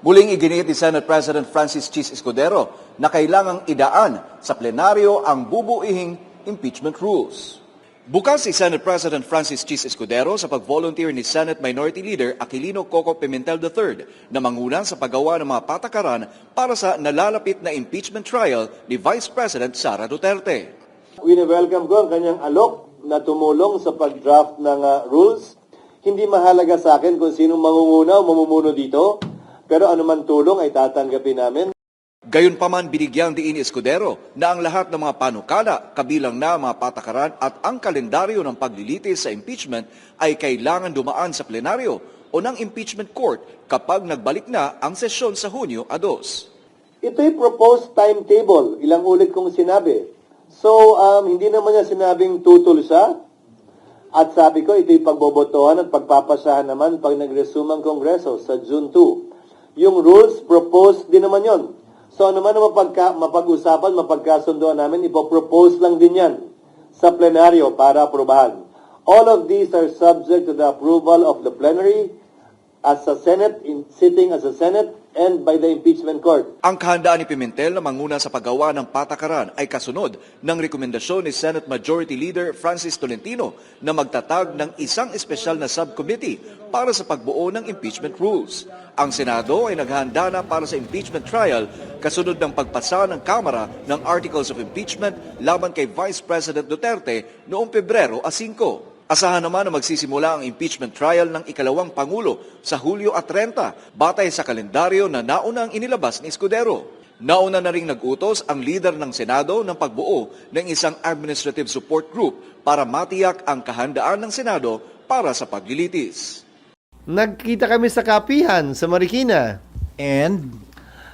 Muling iginiit ni Senate President Francis Chis Escudero na kailangang idaan sa plenaryo ang bubuihing impeachment rules. Bukas si Senate President Francis Chis Escudero sa pag-volunteer ni Senate Minority Leader Aquilino Coco Pimentel III na manguna sa paggawa ng mga patakaran para sa nalalapit na impeachment trial ni Vice President Sara Duterte. Wini-welcome ko ang kanyang alok na tumulong sa pag-draft ng ah, rules. Hindi mahalaga sa akin kung sino mangunguna o mamumuno dito, pero anuman tulong ay tatanggapin namin. Gayunpaman binigyang diin Escudero na ang lahat ng mga panukala, kabilang na mga patakaran at ang kalendaryo ng paglilitis sa impeachment ay kailangan dumaan sa plenaryo o ng impeachment court kapag nagbalik na ang sesyon sa Hunyo a 2. Ito'y proposed timetable. Ilang ulit kong sinabi. So, um, hindi naman niya sinabing tutol siya. At sabi ko, ito'y pagbobotohan at pagpapasahan naman pag nag-resume ang Kongreso sa June 2. Yung rules, proposed din naman yon. So, ano man mapagka, mapag-usapan, mapagkasunduan namin, ipopropose lang din yan sa plenaryo para aprobahan. All of these are subject to the approval of the plenary as a Senate, in, sitting as a Senate, and by the impeachment court. Ang kahandaan ni Pimentel na manguna sa paggawa ng patakaran ay kasunod ng rekomendasyon ni Senate Majority Leader Francis Tolentino na magtatag ng isang espesyal na subcommittee para sa pagbuo ng impeachment rules. Ang Senado ay naghahanda na para sa impeachment trial kasunod ng pagpasa ng Kamara ng Articles of Impeachment laban kay Vice President Duterte noong Pebrero a 5. Asahan naman na magsisimula ang impeachment trial ng ikalawang Pangulo sa Hulyo at 30 batay sa kalendaryo na nauna ang inilabas ni Escudero. Nauna na ring nag-utos ang leader ng Senado ng pagbuo ng isang administrative support group para matiyak ang kahandaan ng Senado para sa paglilitis. Nagkita kami sa kapihan sa Marikina. And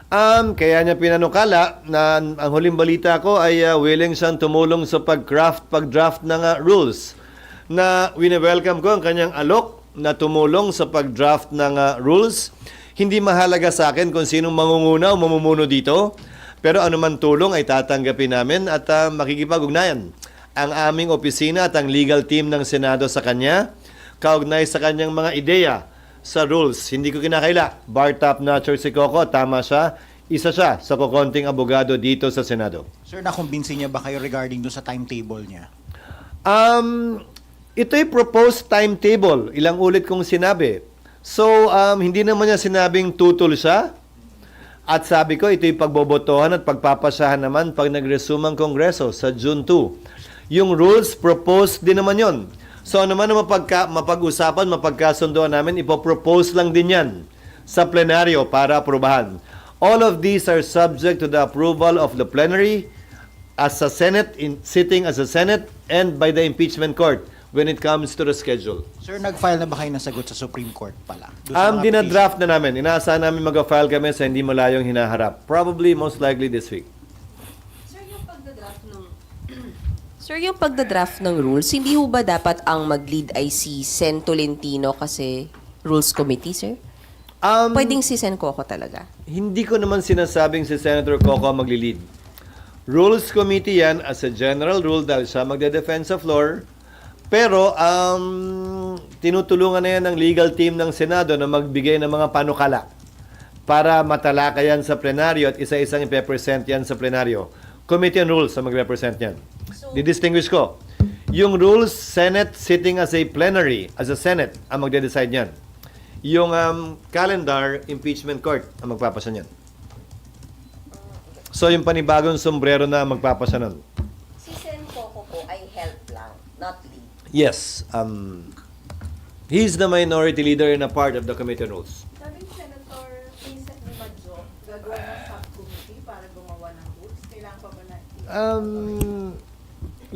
Um, kaya niya pinanukala na ang huling balita ko ay uh, willing siyang tumulong sa pag-craft, pag-draft ng uh, rules. Na wini-welcome ko ang kanyang alok na tumulong sa pag-draft ng uh, rules. Hindi mahalaga sa akin kung sinong mangunguna o mamumuno dito, pero anuman tulong ay tatanggapin namin at uh, makikipag-ugnayan. Ang aming opisina at ang legal team ng Senado sa kanya, kaugnay sa kanyang mga ideya sa rules. Hindi ko kinakaila. Bar top notcher si Coco, tama siya. Isa siya sa kukonting abogado dito sa Senado. sir, nakumbinsi niya ba kayo regarding dun sa timetable niya? Um, ito'y proposed timetable. Ilang ulit kong sinabi. So, um, hindi naman niya sinabing tutol siya. At sabi ko, ito'y pagbobotohan at pagpapasahan naman pag nag-resume ang Kongreso sa June 2. Yung rules, proposed din naman yon. So, ano man ang mapagka, mapag-usapan, mapagkasundoan namin, ipopropose lang din yan sa plenaryo para aprobahan. All of these are subject to the approval of the plenary as a Senate, in, sitting as a Senate, and by the impeachment court when it comes to the schedule. Sir, nag-file na ba kayo ng sagot sa Supreme Court pala? Um, dinadraft na namin. Inaasahan namin mag-file kami sa hindi malayong hinaharap. Probably, most likely this week. Sir, yung pagdadraft ng Sir, yung pagdadraft ng rules, hindi ho ba dapat ang mag-lead ay si Sen Tolentino kasi Rules Committee, sir? Um, Pwedeng si Sen Coco talaga. Hindi ko naman sinasabing si Senator Coco ang magli-lead. Rules Committee yan as a general rule dahil siya magde-defend sa floor. Pero um, tinutulungan na yan ng legal team ng Senado na magbigay ng mga panukala para matalakayan sa plenaryo at isa-isang ipepresent yan sa plenaryo. Committee on Rules ang magrepresent yan. Didistinguish ko. Yung rules, Senate sitting as a plenary, as a Senate, ang magde-decide yan. Yung um, calendar, impeachment court ang magpapasa niyan. So yung panibagong sombrero na magpapasa nun. Si Sen Coco po ay help lang, not lead. Yes, um, he's the minority leader and a part of the committee on rules. Sabi ni Senator Vincent Madjo, gagawa ng subcommittee para gumawa ng rules. Kailangan pa ba na Um,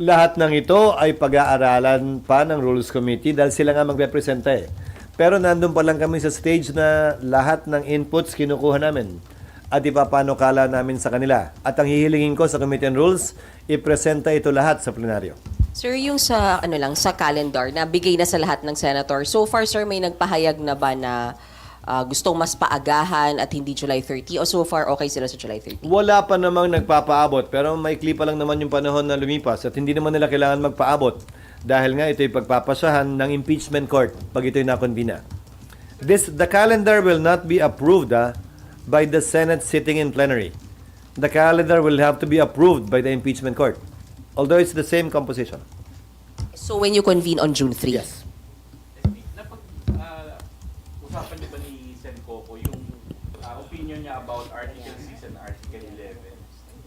lahat ng ito ay pag-aaralan pa ng Rules Committee dahil sila nga magrepresenta eh. Pero nandun pa lang kami sa stage na lahat ng inputs kinukuha namin at ipapanukala namin sa kanila. At ang hihilingin ko sa Committee on Rules, ipresenta ito lahat sa plenaryo. Sir, yung sa ano lang sa calendar na bigay na sa lahat ng senator. So far, sir, may nagpahayag na ba na ah, gustong mas paagahan at hindi July 30 o so far okay sila sa July 30? Wala pa namang nagpapaabot pero maikli pa lang naman yung panahon na lumipas at hindi naman nila kailangan magpaabot dahil nga ito'y pagpapasahan ng impeachment court pag ito'y nakonbina. This, the calendar will not be approved ah, by the Senate sitting in plenary. The calendar will have to be approved by the impeachment court. Although it's the same composition. So when you convene on June 3? Yes. Napag, ah, usapan niyo ba ni Sen Coco yung ah, opinion niya about Article 6 and Article 11?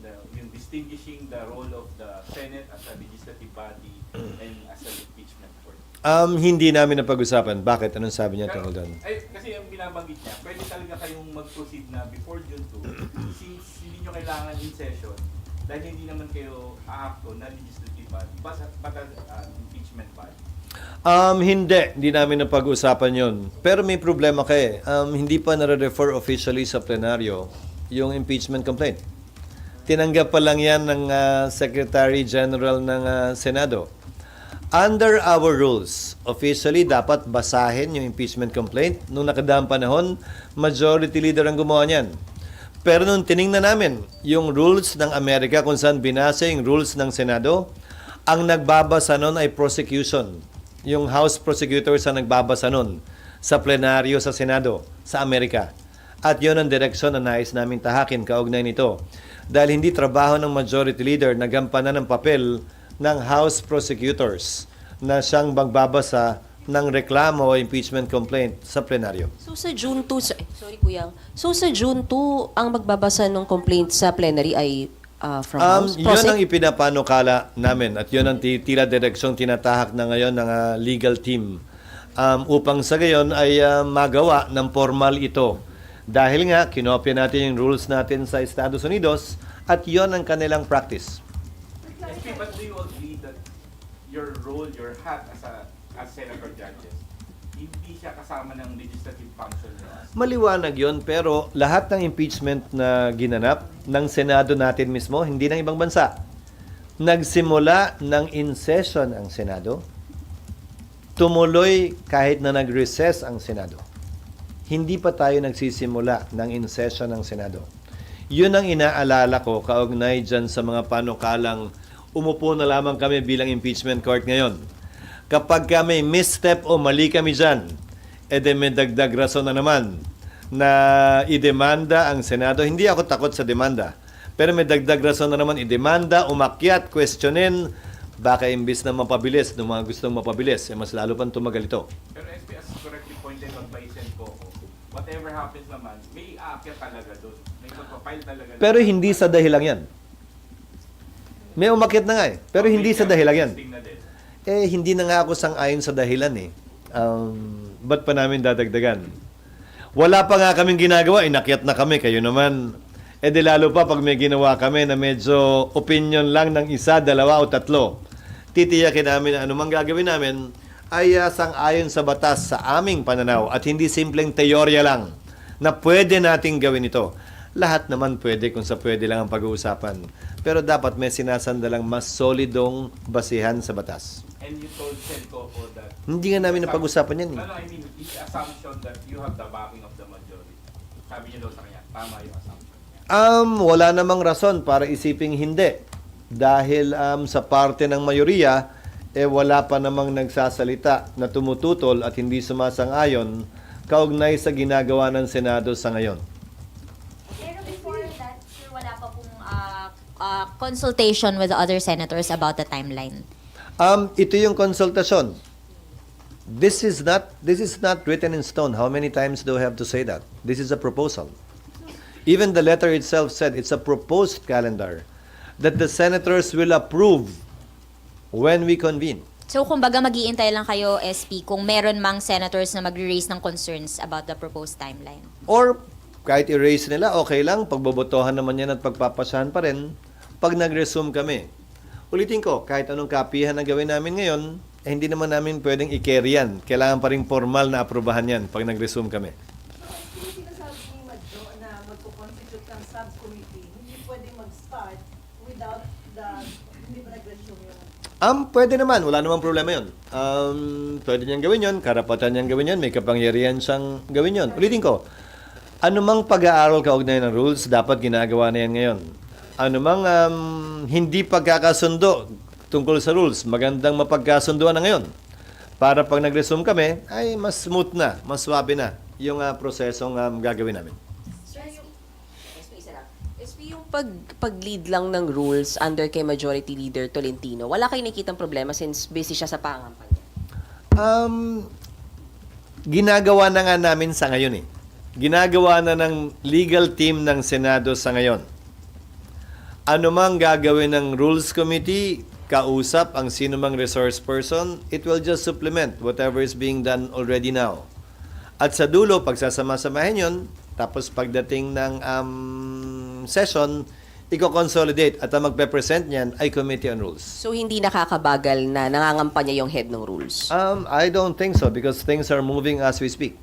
The, yung distinguishing the role of the Senate as a legislative body and as an impeachment court. Um, hindi namin napag-usapan. Bakit? Anong sabi niya tungkol doon? ay, kasi ang binabanggit niya, pwede talaga kayong mag-proceed na before June 2 since hindi nyo kailangan in session dahil hindi naman kayo aakto na legislative body but, but as an impeachment body. Um, hindi. Hindi namin napag-usapan yon. Pero may problema kay. Um, hindi pa nare-refer officially sa plenaryo yung impeachment complaint. Tinanggap pa lang yan ng ah, Secretary General ng ah, Senado. Under our rules, officially dapat basahin yung impeachment complaint. Nung nakadaang panahon, majority leader ang gumawa niyan. Pero nung tiningnan namin yung rules ng Amerika kung saan binasa yung rules ng Senado, ang nagbabasa nun ay prosecution. Yung House prosecutors ang nagbabasa nun sa plenaryo sa Senado sa Amerika. At yun ang direksyon na nais namin tahakin kaugnay nito. Dahil hindi trabaho ng majority leader na gampanan ng papel ng House prosecutors na siyang magbabasa ng reklamo o impeachment complaint sa plenaryo. So sa June 2, sa- sorry Kuya, so sa June 2, ang magbabasa ng complaint sa plenary ay ah, from Um, House? yun Prosec- ang ipinapanukala namin at yun ang ti- tila direksyong tinatahak na ngayon ng ah, legal team um, upang sa gayon ay ah, magawa ng formal ito. Dahil nga, kinopya natin yung rules natin sa Estados Unidos at yon ang kanilang practice. SP, but do you agree that your role, your hat as a as senator judges, hindi siya kasama ng legislative function niyo? Maliwanag yon pero lahat ng impeachment na ginanap ng Senado natin mismo, hindi ng ibang bansa. Nagsimula ng in session ang Senado, tumuloy kahit na nag-recess ang Senado. Hindi pa tayo nagsisimula ng in session ng Senado. Yun ang inaalala ko kaugnay dyan sa mga panukalang umupo na lamang kami bilang impeachment court ngayon. Kapag kami misstep o mali kami dyan, ede may dagdag rason na naman na idemanda ang Senado. Hindi ako takot sa demanda. Pero may dagdag rason na naman idemanda, umakyat, questionin, baka imbis na mapabilis ng mga gustong mapabilis, eh, mas lalo pang tumagal ito. Pero SP, as correctly pointed out by Sen Coco, whatever happens naman, may aakyat talaga doon. May magpapile talaga. Pero hindi sa dahilan yan. May umakyat na nga eh. Pero hindi sa dahilan yan. Eh, hindi na nga ako sang-ayon sa dahilan eh. Um, ba't pa namin dadagdagan? Wala pa nga kaming ginagawa, inakyat na kami, kayo naman. Eh di lalo pa pag may ginawa kami na medyo opinion lang ng isa, dalawa o tatlo. Titiyakin namin na anumang gagawin namin ay uh, sang-ayon sa batas sa aming pananaw at hindi simpleng teorya lang na pwede nating gawin ito. Lahat naman pwede kung sa pwede lang ang pag-uusapan. Pero dapat may sinasandalang mas solidong basihan sa batas. And you told Sen Coco that Hindi nga namin napag-usapan yan eh. No, no, I mean, the assumption that you have the backing of the majority. Sabi niyo daw sa kanya, tama yung assumption niya. Um, wala namang rason para isiping hindi. Dahil um, sa parte ng mayoriya, eh wala pa namang nagsasalita na tumututol at hindi sumasang-ayon kaugnay sa ginagawa ng Senado sa ngayon. Pero before that, sir, wala pa pong consultation with the other senators about the timeline. Um, ito yung konsultasyon. This is not this is not written in stone. How many times do I have to say that? This is a proposal. Even the letter itself said it's a proposed calendar that the senators will approve when we convene. So, kumbaga, mag-iintay lang kayo, SP, kung meron mang senators na magre-raise ng concerns about the proposed timeline. Or kahit erase nila, okay lang. Pagbobotohan naman yan at pagpapasahan pa rin pag nag-resume kami. Ulitin ko, kahit anong kapihan na gawin namin ngayon, eh, hindi naman namin pwedeng i-carry yan. Kailangan pa rin formal na aprubahan yan pag nag-resume kami. Um, pwede naman. Wala namang problema yun. Um, pwede niyang gawin yun. Karapatan niyang gawin yun. May kapangyarihan siyang gawin yun. Ulitin ko, anumang pag-aaral kaugnay ng rules, dapat ginagawa na yan ngayon. Anumang um, hindi pagkakasundo tungkol sa rules, magandang mapagkasunduan na ngayon. Para pag nag-resume kami, ay mas smooth na, mas swabe na yung uh, prosesong um, gagawin namin. SP, yung pag, pag-lead lang ng rules under kay Majority Leader Tolentino, wala kayo nakikitang problema since busy siya sa pangampanya? Um, ginagawa na nga namin sa ngayon eh. Ginagawa na ng legal team ng Senado sa ngayon. Ano mang gagawin ng Rules Committee, kausap ang sino mang resource person, it will just supplement whatever is being done already now. At sa dulo, pagsasama-samahin yun, tapos pagdating ng um, session, i-consolidate at ang magpe-present niyan ay Committee on Rules. So hindi nakakabagal na nangangampanya yung head ng rules? Um, I don't think so because things are moving as we speak.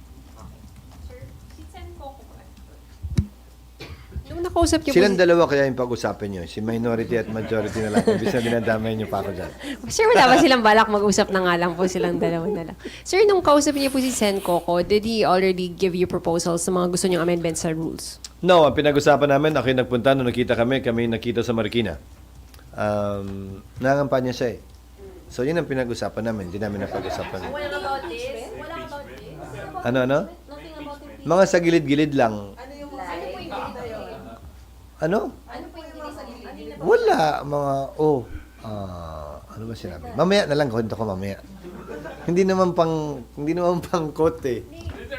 Nakausap niyo Silang po, dalawa kaya yung pag-usapan nyo. Si minority at majority na lang. Ibig sabihin dinadamay nyo pa ako dyan. Sir, wala ba silang balak mag-usap na nga lang po silang dalawa na lang? Sir, nung kausap niyo po si Sen Coco, did he already give you proposals sa mga gusto niyong amendments sa rules? No, ang pinag-usapan namin, ako yung nagpunta, nung nakita kami, kami nakita sa Marikina. Um, nangampanya siya eh. So yun ang pinag-usapan namin, hindi namin napag-usapan. Ano, ano? Mga sa gilid-gilid lang. Ano? Wala, mga, oh, ah, ano ba sinabi? Mamaya na lang, kwento ko mamaya. Hindi naman pang, hindi naman pang quote eh.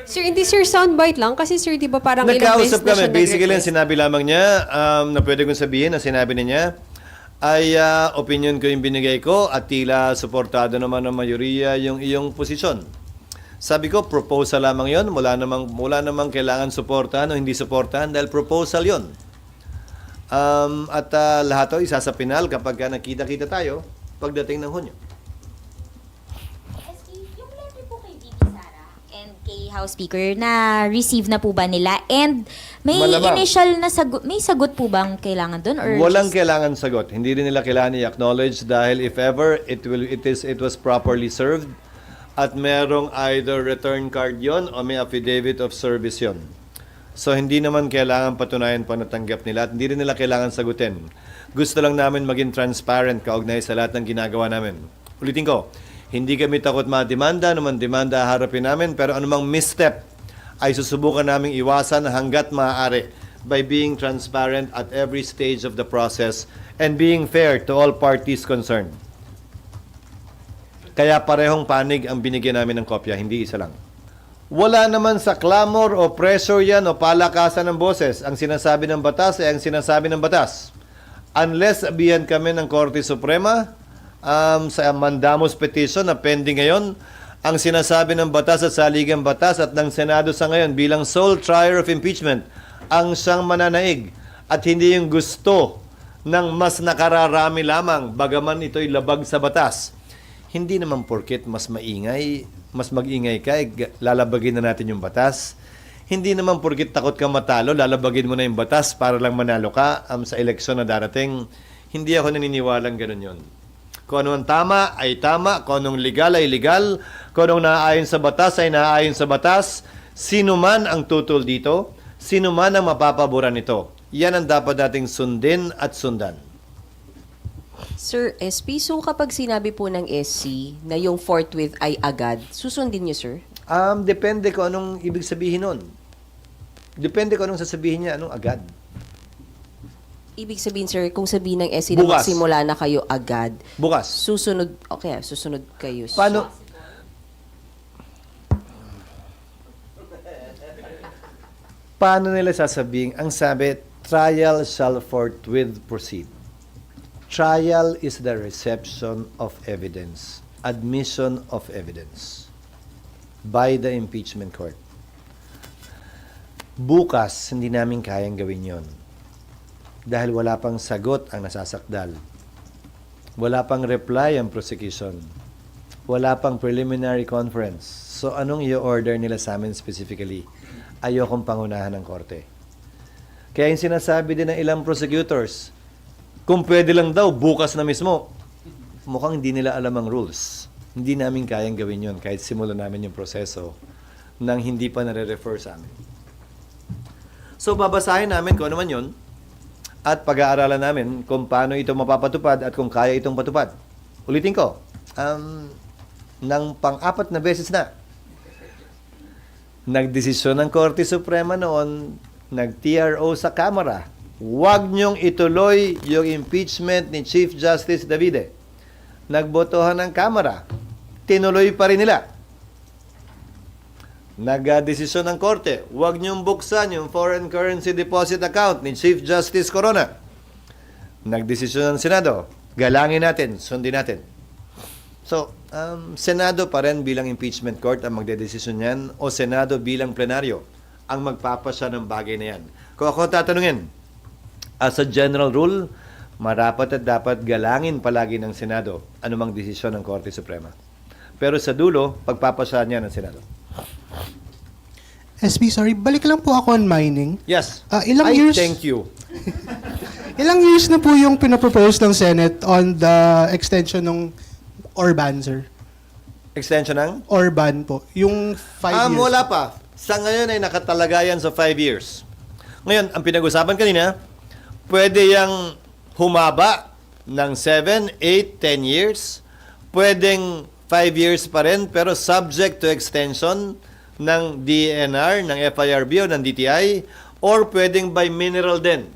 Sir, hindi sir soundbite lang kasi sir, di ba parang ilang beses Nagkausap na kami. siya Basically, ang nag-request? sinabi lamang niya, um, na pwede kong sabihin, na sinabi niya, ay ah, opinion ko yung binigay ko at tila suportado naman ng mayoriya yung iyong posisyon. Sabi ko, proposal lamang yon Wala namang, wala namang kailangan suportahan o hindi suportahan dahil proposal yon Um, at ah, lahat to isa sa pinal kapag ka nakita-kita tayo pagdating ng Hunyo. House Speaker na receive na po ba nila? And may Malamang. initial na sagot, may sagot po bang kailangan doon? Or Walang just- kailangan sagot. Hindi rin nila kailangan i-acknowledge dahil if ever it will it is it was properly served at merong either return card yon o may affidavit of service yon. So hindi naman kailangan patunayan pa natanggap nila at hindi rin nila kailangan sagutin. Gusto lang namin maging transparent kaugnay sa lahat ng ginagawa namin. Ulitin ko, hindi kami takot mademanda, naman demanda harapin namin, pero anumang misstep ay susubukan naming iwasan hanggat maaari by being transparent at every stage of the process and being fair to all parties concerned. Kaya parehong panig ang binigyan namin ng kopya, hindi isa lang. Wala naman sa clamor o pressure yan o palakasan ng boses. Ang sinasabi ng batas ay ang sinasabi ng batas. Unless abihan kami ng Korte Suprema um, sa mandamus petition na pending ngayon, ang sinasabi ng batas at saligang batas at ng Senado sa ngayon bilang sole trier of impeachment ang siyang mananaig at hindi yung gusto ng mas nakararami lamang bagaman ito'y labag sa batas. Hindi naman porket mas maingay, mas magingay ka, eh, lalabagin na natin yung batas. Hindi naman porket takot ka matalo, lalabagin mo na yung batas para lang manalo ka um, sa eleksyon na darating. Hindi ako naniniwalang ganun yon. Kung ano ang tama ay tama, kung anong legal ay legal, kung anong naaayon sa batas ay naaayon sa batas. Sino man ang tutol dito, sino man ang mapapaboran nito. Yan ang dapat nating sundin at sundan. Sir SP, so kapag sinabi po ng SC na yung forthwith ay agad, susundin niyo, sir? Um, depende kung anong ibig sabihin nun. Depende kung anong sasabihin niya, anong agad. Ibig sabihin, sir, kung sabihin ng SC na Bukas. magsimula na kayo agad, Bukas. susunod, okay, susunod kayo. Paano? Paano nila sasabihin? Ang sabi, trial shall forthwith proceed. Trial is the reception of evidence, admission of evidence by the impeachment court. Bukas, hindi namin kayang gawin yon. Dahil wala pang sagot ang nasasakdal. Wala pang reply ang prosecution. Wala pang preliminary conference. So anong i-order nila sa amin specifically? Ayokong pangunahan ng korte. Kaya yung sinasabi din ng ilang prosecutors, kung pwede lang daw, bukas na mismo. Mukhang hindi nila alam ang rules. Hindi namin kayang gawin yon kahit simulan namin yung proseso nang hindi pa nare-refer sa amin. So babasahin namin kung ano man yun at pag-aaralan namin kung paano ito mapapatupad at kung kaya itong patupad. Ulitin ko, um, ng pang-apat na beses na, nagdesisyon ng Korte Suprema noon, nag-TRO sa Kamara, huwag niyong ituloy yung impeachment ni Chief Justice Davide. Nagbotohan ng Kamara. Tinuloy pa rin nila. Nagdesisyon ng korte, huwag niyong buksan yung foreign currency deposit account ni Chief Justice Corona. Nagdesisyon ng Senado, galangin natin, sundin natin. So, um, Senado pa rin bilang impeachment court ang magdedesisyon yan o Senado bilang plenaryo ang magpapasya ng bagay na yan. Kung ako tatanungin, as a general rule, marapat at dapat galangin palagi ng Senado anumang desisyon ng Korte Suprema. Pero sa dulo, pagpapasya niya ng Senado. SB, sorry, balik lang po ako on mining. Yes. Ah, ilang I years- thank you. Ilang years na po yung pinapropose ng Senate on the extension ng Orban, sir? Extension ng? Orban po. Yung five Ah, years. wala pa. Sa ngayon ay nakatalagayan sa 5 years. Ngayon, ang pinag-usapan kanina, pwede yang humaba ng 7, 8, 10 years. Pwedeng 5 years pa rin, pero subject to extension ng DNR, ng FIRB o ng DTI, or pwedeng by mineral din.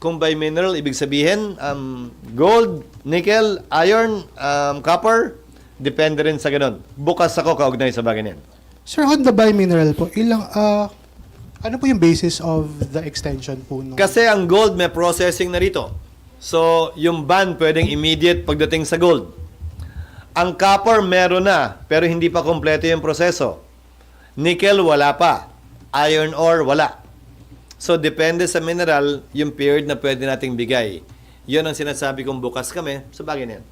Kung by mineral, ibig sabihin, um, gold, nickel, iron, um, copper, depende rin sa ganun. Bukas ako kaugnay sa bagay na yan. Sir, on the bimineral po, ilang, ah, ano po yung basis of the extension po? Nung, Kasi ang gold may processing na rito. So, yung ban pwedeng immediate pagdating sa gold. Ang copper meron na, pero hindi pa kompleto yung proseso. Nickel, wala pa. Iron ore, wala. So, depende sa mineral, yung period na pwede nating bigay. Yun ang sinasabi kong bukas kami sa bagay na yan.